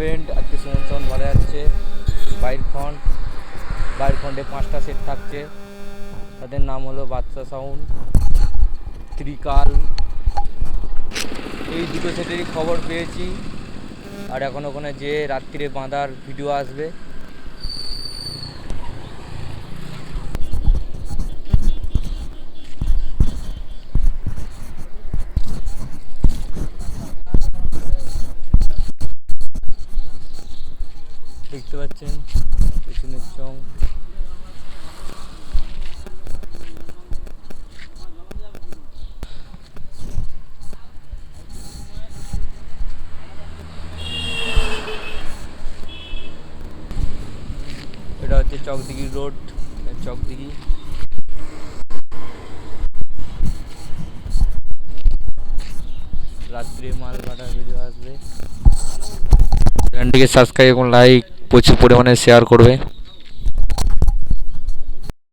Event আজকে সুমন সুমন ভালো যাচ্ছে বাইর ফ্রন্ট বাইর ফ্রন্টে পাঁচটা সেট থাকছে। তাদের নাম হলো বাদশা সাউন্ড, ত্রিকাল। এই দুটো সেটেরই খবর পেয়েছি। আর এখন ওখানে যে রাত্রিরে বাঁধার ভিডিও আসবে। দেখতে পাচ্ছেন, পেছনের চং। এটা হচ্ছে চকদিঘি রোড চকদিঘি। রাত্রে মাল কাটার ভিডিও আসবে। চ্যানেলটিকে সাবস্ক্রাইব এবং লাইক প্রচুর পরিমাণে শেয়ার করবে।